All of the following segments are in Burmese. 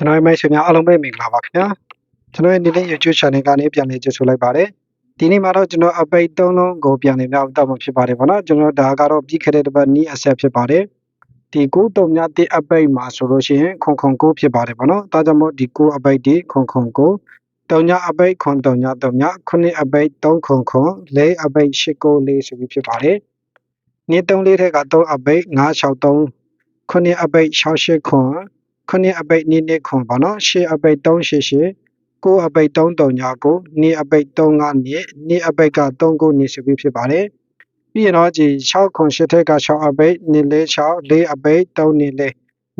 ကျွန်တော်ရဲ့မိတ်ဆွေများအားလုံးပဲမင်္ဂလာပါခင်ဗျာကျွန်တော်ရဲ့ဒီနေ့ YouTube channel ကနေပြန်လည်ကြိုဆိုလိုက်ပါတယ်ဒီနေ့မှာတော့ကျွန်တော်အပိတ်၃လုံးကိုပြန်လည်မြောက်တော့မှာဖြစ်ပါတယ်ဗောနော်ကျွန်တော်ဒါကတော့ပြီးခဲ့တဲ့တစ်ပတ်နီးအဆက်ဖြစ်ပါတယ်ဒီ9တုံမြတဲ့အပိတ်မှာဆိုလို့ရှိရင်ခွန်ခွန်9ဖြစ်ပါတယ်ဗောနော်ဒါကြောင့်မို့ဒီ9အပိတ်ဒီခွန်ခွန်9တုံညအပိတ်ခွန်တုံညတုံညခုနှစ်အပိတ်3ခွန်ခွန်၄အပိတ်8ကို4ဆိုပြီးဖြစ်ပါတယ်နေ့3လေးထက်က3အပိတ်9 6 3ခုနှစ်အပိတ်6 8ခွန် ခုနှစ်အပိတ်နှစ်နှစ်ခွန်ပေါ့နော်ရှေ့အပိတ်3ရှေ့ရှေ့ကိုအပိတ်3တုံညာကိုနှစ်အပိတ်3ကနှစ်နှစ်အပိတ်က3ကိုနှစ်ဆိုပြီးဖြစ်ပါတယ်ပြီးရင်တော့ဒီ6ခွန်8ထက်က6အပိတ်နှစ်လေး6 4အပိတ်3နှစ်လေး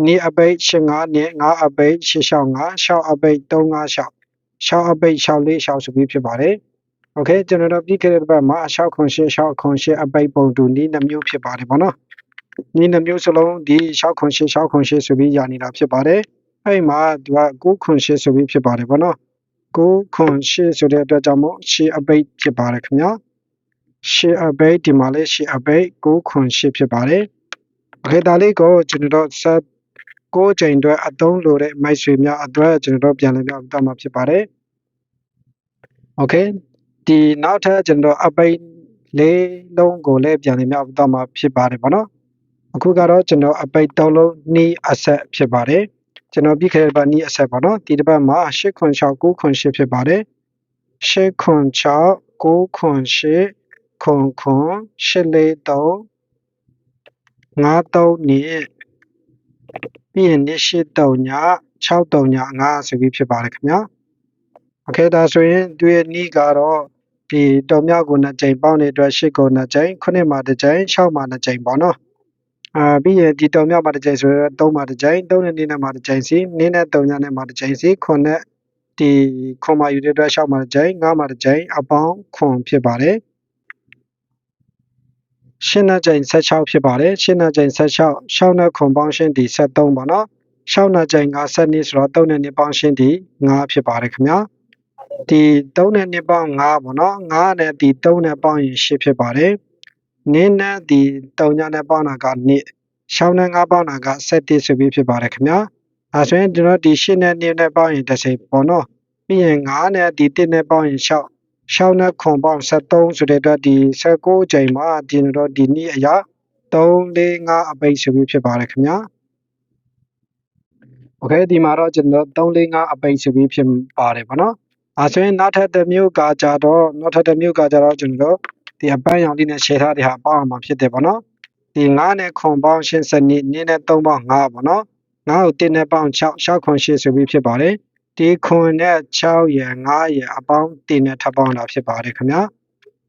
နှစ်အပိတ်8 5နှစ်5အပိတ်8 6 5 6အပိတ်3 5 6 6အပိတ်6 4 6ဆိုပြီးဖြစ်ပါတယ်โอเคကျွန်တော်တို့ပြီးခဲ့တဲ့ဘက်မှာ6ခွန်8 6ခွန်8အပိတ်ပုံတူနီးနှမျိုးဖြစ်ပါတယ်ဗောနော် ဒီနှမျိုးစလုံးဒီ608 608ဆိုပြီးရနေတာဖြစ်ပါတယ်အဲ့မှာဒီက908ဆိုပြီးဖြစ်ပါတယ်ဗောနော်908ဆိုတဲ့အတွက်ကြောင့်မို့ share update ဖြစ်ပါတယ်ခင်ဗျာ share update ဒီမှာလေး share update 908ဖြစ်ပါတယ်ခေတ္တလေးကိုကျွန်တော်ဆက်ကိုချိန်အတွက်အသုံးလိုတဲ့မိုက်ဆွေများအတွက်ကျွန်တော်ပြန်လည်ပြောင်းသွားမှာဖြစ်ပါတယ် okay ဒီနောက်ထပ်ကျွန်တော် update လေးလုံးကိုလည်းပြန်လည်ပြောင်းသွားမှာဖြစ်ပါတယ်ဗောနော် အခုကတော့ကျွန်တော်အပိတ်၃လုံးနီးအဆက်ဖြစ်ပါတယ်ကျွန်တော်ပြီးခဲ့တဲ့ဘက်နီးအဆက်ပေါ့နော်ဒီတစ်ပတ်မှာ၈ခွန်6 9ခွန်8ဖြစ်ပါတယ်၈ခွန်6 9ခွန်8ခွန်ခွန်8လေး3 5 3နီးပြီးရင်နေ့8 3ည6 3ည5ဆိုပြီးဖြစ်ပါတယ်ခင်ဗျာโอเคဒါဆိုရင်သူရဲ့နီးကတော့ဒီတုံမြောက်ကိုနှစ်ကြိမ်ပေါင်းတဲ့အတွက်၈ကိုနှစ်ကြိမ်9မှာတစ်ကြိမ်6မှာနှစ်ကြိမ်ပေါ့နော် အာပြီးရင်ဒီတုံမြောက်မှာတစ်ကြိမ်ဆိုတော့3မှာတစ်ကြိမ်3နဲ့4နဲ့မှာတစ်ကြိမ်စီ4နဲ့3ညနဲ့မှာတစ်ကြိမ်စီ9နဲ့ဒီခွန်မှာယူတဲ့အတွက်6မှာတစ်ကြိမ်9မှာတစ်ကြိမ်အပေါင်းခွန်ဖြစ်ပါတယ်ရှင်းတဲ့ကြိမ်16ဖြစ်ပါတယ်ရှင်းတဲ့ကြိမ်16ရှောင်းတဲ့ခွန်ပေါင်းရှင်းဒီ73ပေါ့နော်ရှောင်းတဲ့ကြိမ်50နှစ်ဆိုတော့3နဲ့2ပေါင်းရှင်းဒီ9ဖြစ်ပါတယ်ခင်ဗျာဒီ3နဲ့2ပေါင်း5ပေါ့နော်5နဲ့ဒီ3နဲ့ပေါင်းရင်10ဖြစ်ပါတယ် နင်းနဲ့ဒီ3ညနဲ့ပေါင်းတာက2ရှောင်းနဲ့5ပေါင်းတာက7ဆိုပြီးဖြစ်ပါတယ်ခင်ဗျာအဲဆိုရင်ကျွန်တော်ဒီ10နဲ့2နဲ့ပေါင်းရင်30ပေါ့နော်ပြီးရင်5နဲ့ဒီ1နဲ့ပေါင်းရင်6ရှောင်းနဲ့ခွန်ပေါင်း73ဆိုတဲ့အတွက်ဒီ19ချိန်မှာဒီတော့ဒီနေ့အရာ3 4 5အပိတ်ဆိုပြီးဖြစ်ပါတယ်ခင်ဗျာโอเคဒီမှာတော့ကျွန်တော်3 4 5အပိတ်ဆိုပြီးဖြစ်ပါတယ်ဗောနော်အဲဆိုရင်နောက်ထပ်တစ်မျိုးကကြတော့နောက်ထပ်တစ်မျိုးကကြတော့ကျွန်တော် ဒီအပန်းရောင်လေးနဲ့ရှယ်ထားတဲ့ဟာပေါင်းအောင်မှာဖြစ်တယ်ဗောနော်ဒီ9နဲ့ခွန်ပေါင်း80စနစ်9နဲ့3ပေါင်း5ဗောနော်9ကို1နဲ့ပေါင်း6 6ခွန်8ဆိုပြီးဖြစ်ပါတယ်ဒီခွန်နဲ့6ရယ်9ရယ်အပေါင်း1နဲ့ထပ်ပေါင်းတာဖြစ်ပါတယ်ခင်ဗျာ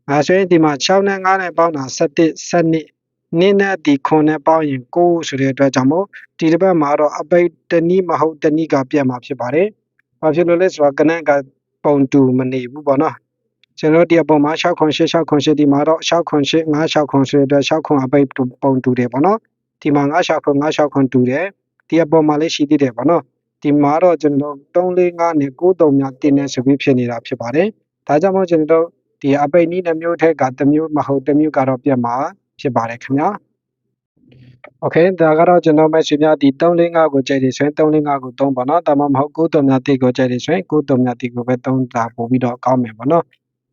အဲဆိုရင်ဒီမှာ6နဲ့9နဲ့ပေါင်းတာ7 7နင်းနဲ့ဒီခွန်နဲ့ပေါင်းရင်9ဆိုတဲ့အတွက်ကြောင့်မို့ဒီတစ်ပတ်မှာတော့အပိတ်တနည်းမဟုတ်တနည်းကပြတ်မှာဖြစ်ပါတယ်။ဘာဖြစ်လို့လဲဆိုတော့ကနန်းကပုံတူမနေဘူးပေါ့နော်။ ကျွန်တော်တရားပုံမှာ608 608ဒီမှာတော့608 968ဆိုတဲ့အတွက်608အပိတ်ပုံတူတယ်ပေါ့နော်ဒီမှာ968 968တူတယ်တရားပုံမှာလည်းရှိသေးတယ်ပေါ့နော်ဒီမှာတော့ကျွန်တော်345နဲ့93များတင်နေဆိုပြီးဖြစ်နေတာဖြစ်ပါတယ်ဒါကြောင့်မို့ကျွန်တော်ဒီအပိတ်နည်းနှမျိုးထက်ကတစ်မျိုးမဟုတ်တစ်မျိုးကတော့ပြတ်မှာဖြစ်ပါတယ်ခင်ဗျာ Okay ဒါကတော့ကျွန်တော်မရှိများဒီ345ကိုကြိုက်တယ်ဆိုရင်345ကို3ပါနော်ဒါမှမဟုတ်9တုံများတိကိုကြိုက်တယ်ဆိုရင်9တုံများတိကိုပဲ3တာပို့ပြီးတော့ကောင်းမယ်ပေါ့နော်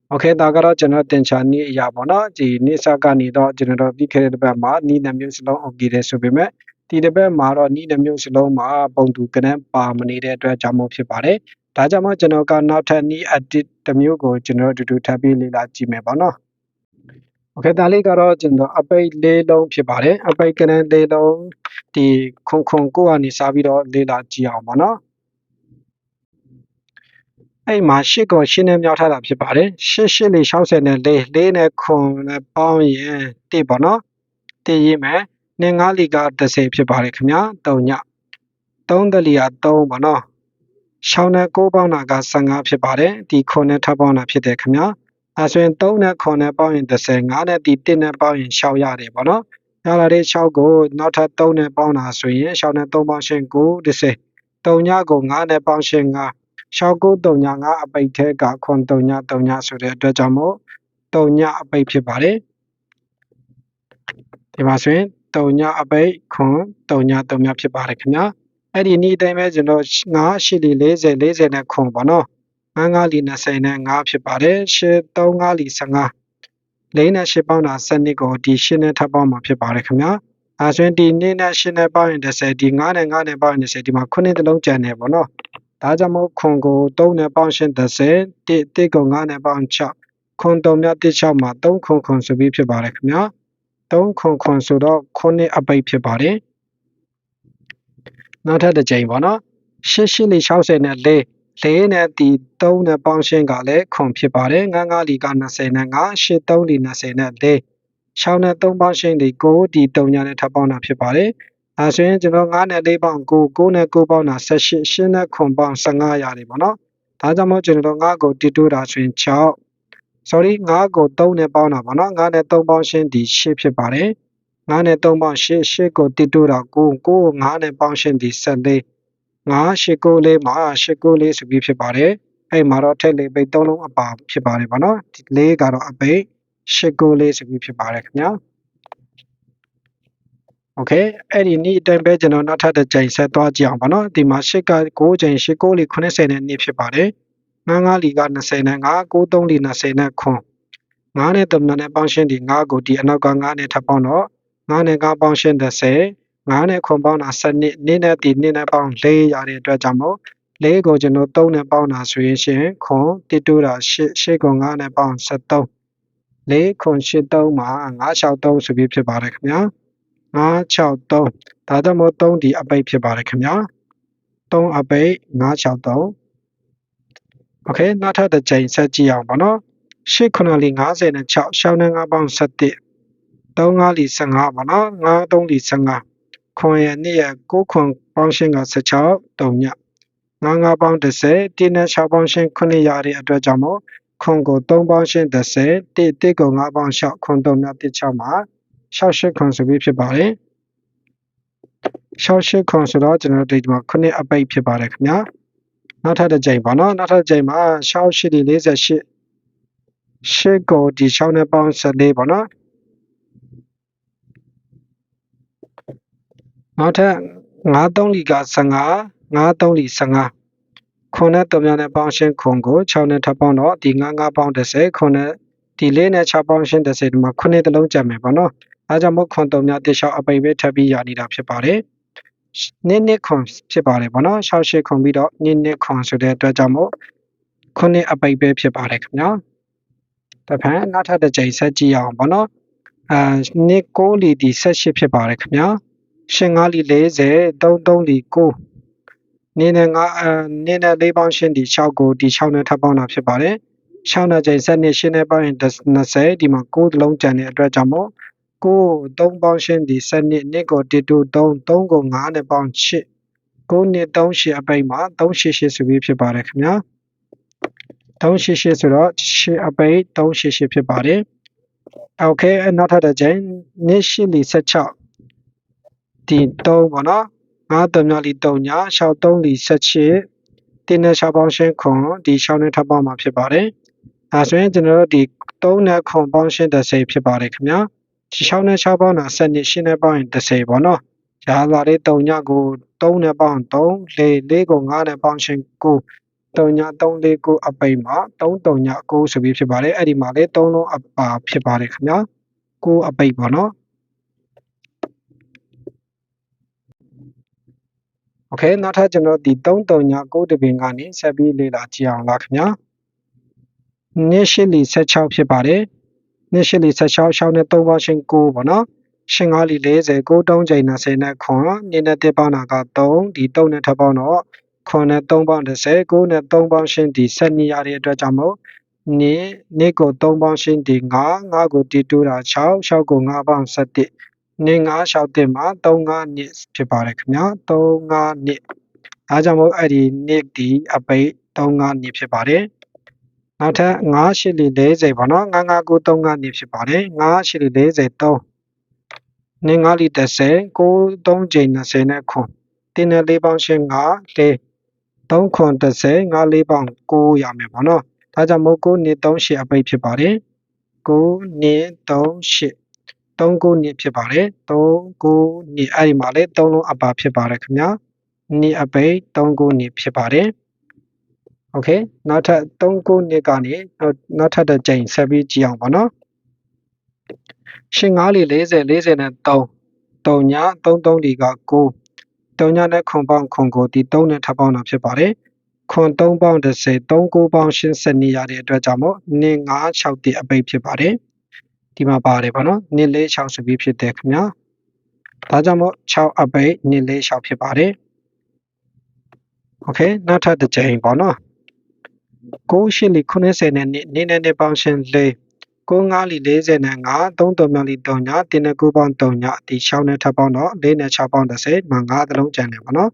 โอเคဒါကတော့ကျွန်တော်တင်ချာနေ့အရာပေါ့နော်ဒီနေ့စကနေတော့ကျွန်တော်တို့ပြီးခဲ့တဲ့တစ်ပတ်မှာနီးနှမျိုးစလုံးအုပ်ကြည့်တယ်ဆိုပေမဲ့ဒီတစ်ပတ်မှာတော့နီးနှမျိုးစလုံးမှာပုံတူကနန်းပါမနေတဲ့အတွက်ကြောင့်မို့ဖြစ်ပါတယ်ဒါကြောင့်မို့ကျွန်တော်ကနောက်ထပ်နီး edit တစ်မျိုးကိုကျွန်တော်တို့အတူတူထပ်ပြီးလေ့လာကြည့်မယ်ပေါ့နော်โอเคဒါလေးကတော့ကျွန်တော်အပိတ်လေးလုံးဖြစ်ပါတယ်အပိတ်ကနန်းလေးလုံးဒီခွန်ခွန်ကိုကနေစားပြီးတော့လေ့လာကြည့်အောင်ပေါ့နော် အဲ့မှာရှစ်ကိုရှင်းနဲ့မြောက်ထားတာဖြစ်ပါတယ်ရှစ်ရှစ်လေး60နဲ့လေးလေးနဲ့ခွန်နဲ့ပေါင်းရင်တိပေါ့နော်တိရေးမယ်နဲ့ငါးလီက30ဖြစ်ပါတယ်ခင်ဗျာ3ည3တလီက3ပေါ့နော်ရှောင်းနဲ့6ပေါင်းတာက15ဖြစ်ပါတယ်ဒီခွန်နဲ့ထပ်ပေါင်းတာဖြစ်တယ်ခင်ဗျာအဲဆိုရင်3နဲ့9နဲ့ပေါင်းရင်30 5နဲ့ဒီ1နဲ့ပေါင်းရင်6ရတယ်ပေါ့နော်ရလာတဲ့6ကိုနောက်ထပ်3နဲ့ပေါင်းတာဆိုရင်6နဲ့3ပေါင်းရှင်9 30 3ညကို9နဲ့ပေါင်းရှင်9 6 9 3ည9အပိတ်ထဲကခွန်3ည3ညဆိုတဲ့အတွက်ကြောင့်မို့3ညအပိတ်ဖြစ်ပါတယ်ဒီမှာဆိုရင်3ညအပိတ်ခွန်3ည3ညဖြစ်ပါတယ်ခင်ဗျာအဲ့ဒီနေ့တိုင်းပဲကျွန်တော်9 8လီ40 40နဲ့ခွန်ပေါ့နော်9 9လီ20နဲ့5ဖြစ်ပါတယ်8 3 5လီ15လေးနဲ့8ပေါင်းတာ7ကိုဒီ8နဲ့ထပ်ပေါင်းမှာဖြစ်ပါတယ်ခင်ဗျာအဲဆိုရင်ဒီနေ့နဲ့8နဲ့ပေါင်းရင်30ဒီ9နဲ့9နဲ့ပေါင်းရင်30ဒီမှာ9တလုံးကျန်နေပေါ့နော် ဒါကြောင့်မို့ခွန်ကို3နဲ့ပေါင်းရှင်း30တစ်တစ်ကို9နဲ့ပေါင်း6ခွန်3မြတ်တစ်6မှာ3ခွန်ခွန်ဆိုပြီးဖြစ်ပါတယ်ခင်ဗျာ3ခွန်ခွန်ဆိုတော့9အပိတ်ဖြစ်ပါတယ်နောက်ထပ်တစ်ကြိမ်ပေါ့နော်8 8လီ60နဲ့4လေးနဲ့ဒီ3နဲ့ပေါင်းရှင်းကလည်းခွန်ဖြစ်ပါတယ်9 9လီက20နဲ့9 8 3လီ20နဲ့4 6နဲ့3ပေါင်းရှင်းဒီ9ဒီ3ညနဲ့ထပ်ပေါင်းတာဖြစ်ပါတယ် အဲဆိုရင်ကျွန်တော်9နဲ့4ပေါင်း9 9နဲ့9ပေါင်းတာ18 8နဲ့ခွန်ပေါင်း15ရတယ်ပေါ့နော်ဒါကြောင့်မို့ကျွန်တော်9ကိုတီတိုးတာဆိုရင်6 sorry 9ကို3နဲ့ပေါင်းတာပေါ့နော်9နဲ့3ပေါင်းရှင်းဒီ8ဖြစ်ပါတယ်9နဲ့3ပေါင်း8 8ကိုတီတိုးတာ9 9ကို9နဲ့ပေါင်းရှင်းဒီ14 9 8 9လေးမှာ8 9လေးဆိုပြီးဖြစ်ပါတယ်အဲ့မှာတော့ထက်လေးပိတ်3လုံးအပါဖြစ်ပါတယ်ပေါ့နော်ဒီလေးကတော့အပိတ်8 9လေးဆိုပြီးဖြစ်ပါတယ်ခင်ဗျာ โอเคအဲ့ဒီနေ့အတိုင်းပဲကျွန်တော်နောက်ထပ်တစ်ကြိမ်ဆက်သွားကြည့်အောင်ပါနော်ဒီမှာ8က9ကြိမ်8 9လီ80နဲ့နေ့ဖြစ်ပါတယ်9 9လီက20နဲ့9 9 3လီ20နဲ့ခွန်9နဲ့3နဲ့ပေါင်းရှင်းဒီ9ကိုဒီအနောက်က9နဲ့ထပ်ပေါင်းတော့9နဲ့9ပေါင်းရှင်း30 9နဲ့ခွန်ပေါင်းတာ7နှစ်နေ့နဲ့ဒီနေ့နဲ့ပေါင်း4ရတဲ့အတွက်ကြောင့်မို့4ကိုကျွန်တော်3နဲ့ပေါင်းတာဆိုရင်ရှင်ခွန်တစ်တိုးတာ8 8ကို9နဲ့ပေါင်း73 4ခွန်8 3မှာ963ဆိုပြီးဖြစ်ပါတယ်ခင်ဗျာ 563ဒါကြောင့်မို့3ဒီအပိတ်ဖြစ်ပါတယ်ခင်ဗျာ3အပိတ်563 Okay နောက်ထပ်တစ်ချိန်ဆက်ကြည့်အောင်ပါနော်8 9လီ56ရှောင်းနှင်း9ပေါင်း17 3 5လီ15ပါနော်9 3လီ15ခွန်ရနေ့ရ9ခွန်ပေါင်းရှင်းက16 3ည95ပေါင်း10 1နဲ့6ပေါင်းရှင်း9ရတဲ့အတွက်ကြောင့်မို့ခွန်ကို3ပေါင်းရှင်း30 1 1ကို5ပေါင်း6ခွန်3နဲ့1 6မှာ 68ခွန်ဆိုပြီးဖြစ်ပါတယ်68ခွန်ဆိုတော့ကျွန်တော်ဒီမှာ9အပိတ်ဖြစ်ပါတယ်ခင်ဗျာနောက်ထပ်တစ်ကြိမ်ပါနော်နောက်ထပ်တစ်ကြိမ်မှာ68ဒီ48ရှစ်ကိုဒီ6နဲ့ပေါင်း14ပေါ့နော်နောက်ထပ်93လီက15 93လီ15ခွန်နဲ့3များနဲ့ပေါင်းရှင်းခွန်ကို6နဲ့ထပ်ပေါင်းတော့ဒီ9 9ပေါင်း30ခွန်နဲ့ဒီလေးနဲ့6ပေါင်းရှင်း30ဒီမှာ9နဲ့တလုံးကျန်မယ်ပေါ့နော် အဲကြောင့်မို့ခွန်3များတိရှောက်အပိတ်ပဲထပ်ပြီးရနေတာဖြစ်ပါတယ်နစ်နစ်ခွန်ဖြစ်ပါတယ်ပေါ့နော်6 8ခွန်ပြီးတော့နစ်နစ်ခွန်ဆိုတဲ့အတွက်ကြောင့်မို့ခုနှစ်အပိတ်ပဲဖြစ်ပါတယ်ခင်ဗျာတဖန်နောက်ထပ်တစ်ကြိမ်ဆက်ကြည့်အောင်ပေါ့နော်အာနှစ်6လီဒီ18ဖြစ်ပါတယ်ခင်ဗျာရှင်5လီ40 33လီ9နင်းနဲ့ငါအနင်းနဲ့လေးပေါင်းရှင်းဒီ6ကိုဒီ6နဲ့ထပ်ပေါင်းတာဖြစ်ပါတယ်6နဲ့ကြိမ်7နဲ့ရှင်းနဲ့ပေါင်းရင်20ဒီမှာ9တလုံးကျန်တဲ့အတွက်ကြောင့်မို့ 9 3ပေါင်းရှင်းဒီ7နှစ်နှစ်ကို1 2 3 3ကို9နဲ့ပေါင်း8 9နှစ်3 8အပိတ်မှာ388ဆိုပြီးဖြစ်ပါတယ်ခင်ဗျာ388ဆိုတော့8အပိတ်388ဖြစ်ပါတယ်โอเคနောက်ထပ်တစ်ချိန်နှစ်ရှိလီ16ဒီ3ပေါ့နော်9တမြလီ3ညာ6 3လီ18တင်းနဲ့6ပေါင်းရှင်းခွန်ဒီ6နဲ့ထပ်ပေါင်းမှာဖြစ်ပါတယ်အဲဆိုရင်ကျွန်တော်တို့ဒီ3နဲ့ခွန်ပေါင်းရှင်း30ဖြစ်ပါတယ်ခင်ဗျာဒီ 6နဲ့6ပေါင်းတာ7နဲ့8နဲ့ပေါင်းရင်10ပေါ့နော်ရလာလေး3ညကို3နဲ့ပေါင်း3 4 4ကို5နဲ့ပေါင်းရှင်9 3ည3 4 9အပိန်မှာ3 3ည9ဆိုပြီးဖြစ်ပါတယ်အဲ့ဒီမှာလေ3လုံးအပါဖြစ်ပါတယ်ခင်ဗျာ9အပိန်ပေါ့နော် Okay နောက်ထပ်ကျွန်တော်ဒီ3 3ည9တပင်ကနေဆက်ပြီးလေ့လာကြည့်အောင်လားခင်ဗျာနေ့ရှိလီ16ဖြစ်ပါတယ် နေ့ရှိလီ16ရှောင်းနဲ့3ပေါင်းရှင်း9ပေါ့နော်ရှင်ကားလီ40 9တုံးချိန်20နဲ့ခွန်နေ့နဲ့တစ်ပေါင်းတာက3ဒီ3နဲ့ထပ်ပေါင်းတော့ခွန်နဲ့3ပေါင်း30 9နဲ့3ပေါင်းရှင်းဒီ7နေရတဲ့အတွက်ကြောင့်မို့နေ့နေ့ကို3ပေါင်းရှင်းဒီ9 9ကိုတီတူးတာ6 6ကို9ပေါင်း7နေ9 6တင်မှာ35နှစ်ဖြစ်ပါတယ်ခင်ဗျာ35နှစ်အားကြောင့်မို့အဲ့ဒီနှစ်ဒီအပိတ်35နှစ်ဖြစ်ပါတယ် နောက်ထပ်9 8လီ40ပေါ့နော်9 9 9 35နှစ်ဖြစ်ပါတယ်9 8လီ43နေ9လီ30 9 3ချိန်20နဲ့ခွန်တင်းနဲ့လေးပေါင်းရှင်း9 4 3ခွန်30 9လေးပေါင်း9ရမယ်ပေါ့နော်ဒါကြောင့်မို့9နှစ်3 8အပိတ်ဖြစ်ပါတယ်9နှစ်3 8 39နှစ်ဖြစ်ပါတယ်39နှစ်အဲ့ဒီမှာလေ3လုံးအပါဖြစ်ပါတယ်ခင်ဗျာနှစ်အပိတ်3ခုနှစ်ဖြစ်ပါတယ် okay နောက်ထပ်3ခုနှစ်ကနေနောက်ထပ်တစ်ကြိမ်ဆက်ပြီးကြည့်အောင်ပါနော်ရှင်9လေ40 40နဲ့3 3ညာ33ဒီက9 3ညာနဲ့ခွန်ပေါင်းခွန်ကိုဒီ3နဲ့ထပ်ပေါင်းတာဖြစ်ပါတယ်ခွန်3ပေါင်း30 3 9ပေါင်း80နေရတဲ့အတွက်ကြောင့်မို့နေ9 6တိအပိတ်ဖြစ်ပါတယ်ဒီမှာပါတယ်ပေါ့နော်နေ4 6ဆိုပြီးဖြစ်တယ်ခင်ဗျာဒါကြောင့်မို့6အပိတ်နေ4 6ဖြစ်ပါတယ် okay နောက်ထပ်တစ်ကြိမ်ပေါ့နော် 9ရှစ်လီ90နဲ့နေ့နေ့နဲ့ပေါင်းရှင်း4 9 5လီ40နဲ့5 3တော်မြောက်လီ3ညတင်းနဲ့9ပေါင်း3ညဒီ6နဲ့ထပ်ပေါင်းတော့4နဲ့6ပေါင်း30မှာ5သလုံးကျန်တယ်ပေါ့နော်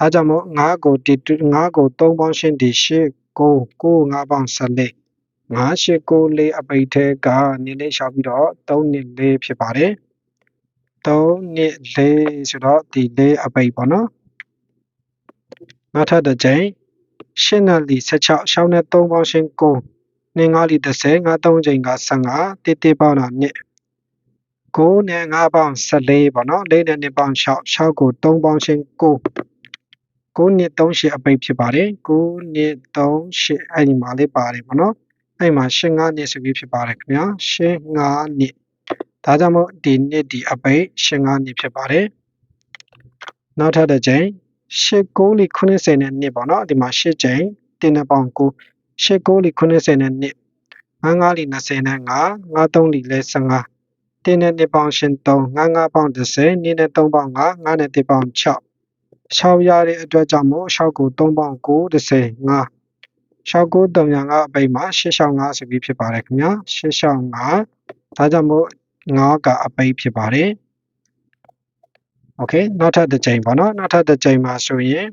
အဲကြောင့်မို့5ကိုဒီ5ကို3ပေါင်းရှင်းဒီ8 9 9 5ပေါင်း14 5 8 9 4အပိတ်ထဲကနည်းလေးရှောက်ပြီးတော့3နှစ်4ဖြစ်ပါတယ်3နှစ်4ဆိုတော့ဒီ4အပိတ်ပေါ့နော်နောက်ထပ်တစ်ကြိမ် ရှင်းနဲ့လီ16ရှောင်းနဲ့3ပေါင်းရှင်း9နင်း5လီ30 5 3ချိန်က15တိတိပေါင်းတာနှစ်9နဲ့5ပေါင်း14ပေါ့နော်4နဲ့2ပေါင်း6 6ကို3ပေါင်းရှင်း9 9နှစ်3ရှစ်အပိတ်ဖြစ်ပါတယ်9နှစ်3ရှစ်အဲ့ဒီမှာလေးပါတယ်ပေါ့နော်အဲ့မှာရှင်း5နှစ်ဆိုပြီးဖြစ်ပါတယ်ခင်ဗျာရှင်း5နှစ်ဒါကြောင့်မို့ဒီနှစ်ဒီအပိတ်ရှင်း5နှစ်ဖြစ်ပါတယ်နောက်ထပ်တစ်ချိန် ရှစ်9လီ90နဲ့နှစ်ပေါ့နော်ဒီမှာရှစ်ချိန်တင်းနဲ့ပေါင်း9ရှစ်9လီ90နဲ့နှစ်9 5လီ20နဲ့5 9 3လီလဲ15တင်းနဲ့နှစ်ပေါင်းရှင်3 9 5ပေါင်း30နှစ်နဲ့3ပေါင်း5 9နဲ့1ပေါင်း6 6ရတဲ့အတွက်ကြောင့်မို့6ကို3ပေါင်း9 30 5 6ကို3ညာ5အပိတ်မှာ665ဆိုပြီးဖြစ်ပါတယ်ခင်ဗျာ665ဒါကြောင့်မို့9ကအပိတ်ဖြစ်ပါတယ် โอเคနောက်ထပ်တစ်ချိန်ပေါ့နော်နောက်ထပ်တစ်ချိန်မှာဆိုရင်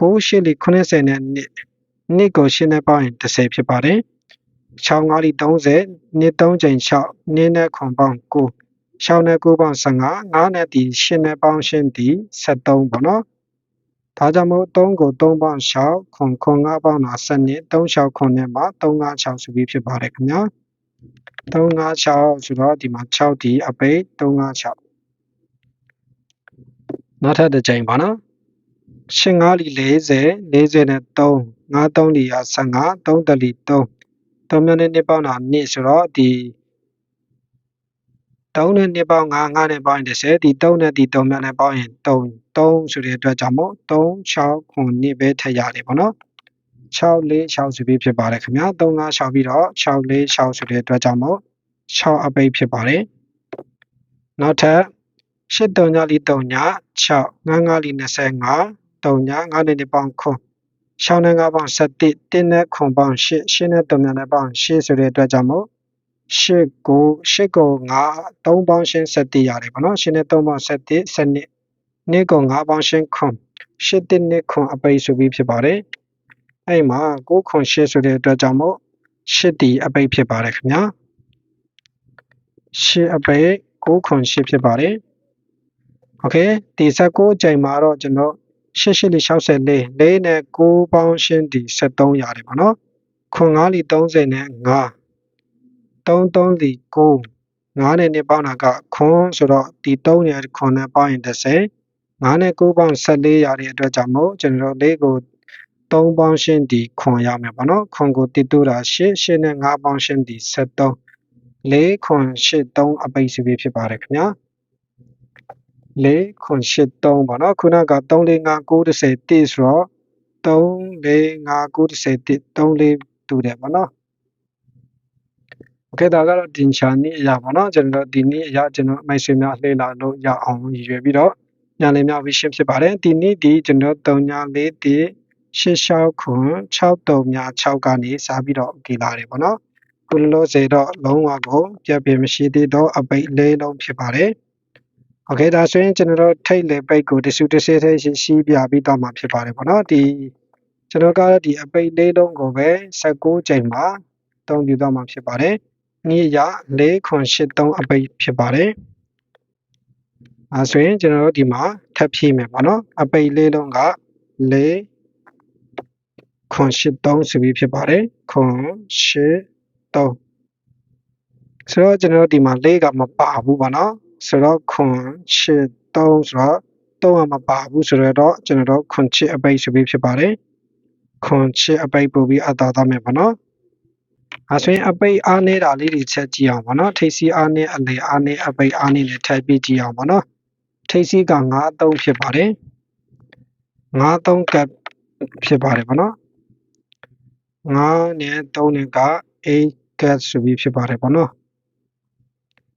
9ရှစ်လီ90နဲ့နှစ်နှစ်ကိုရှင်းနဲ့ပေါင်းရင်30ဖြစ်ပါတယ်6 5လီ30နှစ်3ချိန်6နှစ်နဲ့ခွန်ပေါင်း9 6နဲ့9ပေါင်း15 9နဲ့ဒီ8နဲ့ပေါင်းရှင်းဒီ73ပေါ့နော်ဒါကြောင့်မို့3ကို3ပေါင်း6ခွန်ခွန်5ပေါင်းတာ7နှစ်3 6ခွန်နဲ့မှာ356ဆိုပြီးဖြစ်ပါတယ်ခင်ဗျာ356ဆိုတော့ဒီမှာ6ဒီအပိတ်356 နောက်ထပ်တစ်ကြိမ်ပါနော်ရှင်၅လီ40 40နဲ့3 53လီရ15 3တလီ3 3မြနဲ့နှစ်ပေါင်းတာနှစ်ဆိုတော့ဒီ3နဲ့နှစ်ပေါင်း9 9နဲ့ပေါင်းရင်30ဒီ3နဲ့ဒီ3မြနဲ့ပေါင်းရင်3 3ဆိုတဲ့အတွက်ကြောင့်မို့3 6ခုနှစ်ပဲထည့်ရတယ်ပေါ့နော်6 4 6ဆိုပြီးဖြစ်ပါတယ်ခင်ဗျာ3 5 6ပြီးတော့6 4 6ဆိုတဲ့အတွက်ကြောင့်မို့6အပိတ်ဖြစ်ပါတယ်နောက်ထပ် ရှစ်တုံညလီတုံည6ငါးငါးလီ25တုံည9နဲ့ပေါင်းခွန်6နဲ့9ပေါင်း7တင်းနဲ့ခွန်ပေါင်း8 8နဲ့တုံညနဲ့ပေါင်း8ဆိုတဲ့အတွက်ကြောင့်မို့8ကို8ကို9 3ပေါင်းရှင်း7ရတယ်ပေါ့နော်8နဲ့3ပေါင်း7 7နှစ်နှစ်ကို9ပေါင်းရှင်းခွန်8တင်းနှစ်ခွန်အပိတ်ဆိုပြီးဖြစ်ပါတယ်အဲ့မှာ9ခွန်8ဆိုတဲ့အတွက်ကြောင့်မို့8တီအပိတ်ဖြစ်ပါတယ်ခင်ဗျာ8အပိတ်9ခွန်8ဖြစ်ပါတယ် โอเคဒီ19ချိန်မှာတော့ကျွန်တော်88လီ64 4နဲ့9ပေါင်းရှင်းဒီ73ရတယ်ပေါ့နော်ခွန်9လီ30နဲ့5 33လီ9 9နဲ့2ပေါင်းတာကခွန်ဆိုတော့ဒီ3နဲ့ခွန်နဲ့ပေါင်းရင်30 9နဲ့9ပေါင်း14ရတဲ့အတွက်ကြောင့်မို့ကျွန်တော်လေးကို3ပေါင်းရှင်းဒီခွန်ရမယ်ပေါ့နော်ခွန်ကိုတိတူတာ8 8နဲ့5ပေါင်းရှင်းဒီ73 4ခွန်8 3အပိတ်စီဖြစ်ပါတယ်ခင်ဗျာ 4ခွန်8 3ပေါ့နော်ခုနက3 4 5 9 10 1ဆိုတော့3 4 5 9 10 1 3 4တူတယ်ပေါ့နော်โอเคဒါကတော့တင်ချာနည်းအရာပေါ့နော်ကျွန်တော်ဒီနည်းအရာကျွန်တော်မိုက်ဆွေများလှည့်လာလို့ရအောင်ရည်ရွယ်ပြီးတော့ညာလည်များဝီရှင်းဖြစ်ပါတယ်ဒီနည်းဒီကျွန်တော်3ညာ4တည်86ခွန်6 3ညာ6ကနေစားပြီးတော့ကြည်လာတယ်ပေါ့နော်ခုလောစေတော့လုံးဝကိုပြတ်ပြမရှိသေးတော့အပိတ်လေးလုံးဖြစ်ပါတယ် โอเคဒါဆိုရင်ကျွန်တော်တို့ထိတ်လေပိတ်ကိုတဆူတဆဲထဲရှိပြပြီးတော့မှာဖြစ်ပါတယ်ပေါ့နော်ဒီကျွန်တော်ကဒီအပိတ်လေးလုံးကိုပဲ16ချိန်မှာတုံးပြတော့မှာဖြစ်ပါတယ်နေ့ရ4ခွန်83အပိတ်ဖြစ်ပါတယ်အဲဆိုရင်ကျွန်တော်တို့ဒီမှာထပ်ဖြည့်မယ်ပေါ့နော်အပိတ်လေးလုံးက4ခွန်83ဆိုပြီးဖြစ်ပါတယ်ခွန်83ဆိုတော့ကျွန်တော်တို့ဒီမှာ4ကမပါဘူးပေါ့နော် ဆိုတော့ခွန်8 3ဆိုတော့သုံးရမပါဘူးဆိုတော့ကျွန်တော်တို့ခွန်ချစ်အပိတ်ဆိုပြီးဖြစ်ပါတယ်ခွန်ချစ်အပိတ်ပို့ပြီးအသာသားမယ်ပေါ့နော်အဲဆိုရင်အပိတ်အားနေတာလေးတွေချက်ကြည့်အောင်ပေါ့နော်ထိပ်စီးအားနေအလေအားနေအပိတ်အားနေနဲ့ထပ်ပြီးကြည့်အောင်ပေါ့နော်ထိပ်စီးက9-3ဖြစ်ပါတယ်9-3ကပ်ဖြစ်ပါတယ်ပေါ့နော်9နဲ့3နဲ့က8ကပ်ဆိုပြီးဖြစ်ပါတယ်ပေါ့နော်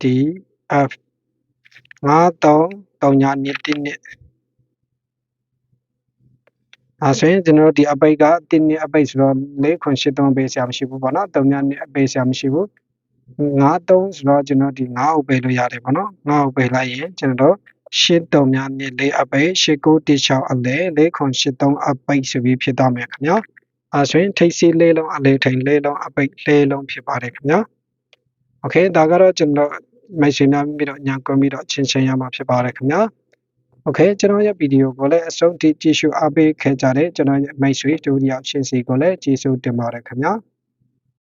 D F 9-3 3ညာနှစ်တစ်နှစ်အဲဆိုရင်ကျွန်တော်တို့ဒီအပိတ်ကတစ်နှစ်အပိတ်ဆိုတော့၄ခွန်၈3ပေးစရာမရှိဘူးပေါ့နော်3ညာနှစ်အပိတ်စရာမရှိဘူး9-3ဆိုတော့ကျွန်တော်ဒီ9ကိုပေးလို့ရတယ်ပေါ့နော်9ကိုပေးလိုက်ရင်ကျွန်တော်တို့ရှစ်တုံများနှစ်လေးအပိတ်ရှစ်ကိုတိချောင်းအလဲလေးခွန်ရှစ်သုံးအပိတ်ဆိုပြီးဖြစ်သွားမယ်ခင်ဗျာအဲဆိုရင်ထိပ်စီးလေးလုံးအလဲထိန်လေးလုံးအပိတ်လေးလုံးဖြစ်ပါတယ်ခင်ဗျာโอเคဒါကတော့ကျွန်တော် မိတ်ဆွေများပြီးတော့ညာကွန်ပြီးတော့ချင်းချင်းရမှာဖြစ်ပါတယ်ခင်ဗျာโอเคကျွန်တော်ရဲ့ဗီဒီယိုကိုလည်းအဆုံးထိကြည့်ရှုအားပေးခဲ့ကြတဲ့ကျွန်တော်ရဲ့မိတ်ဆွေတို့ယောက်ချင်းစီကိုလည်းကျေးဇူးတင်ပါတယ်ခင်ဗျာ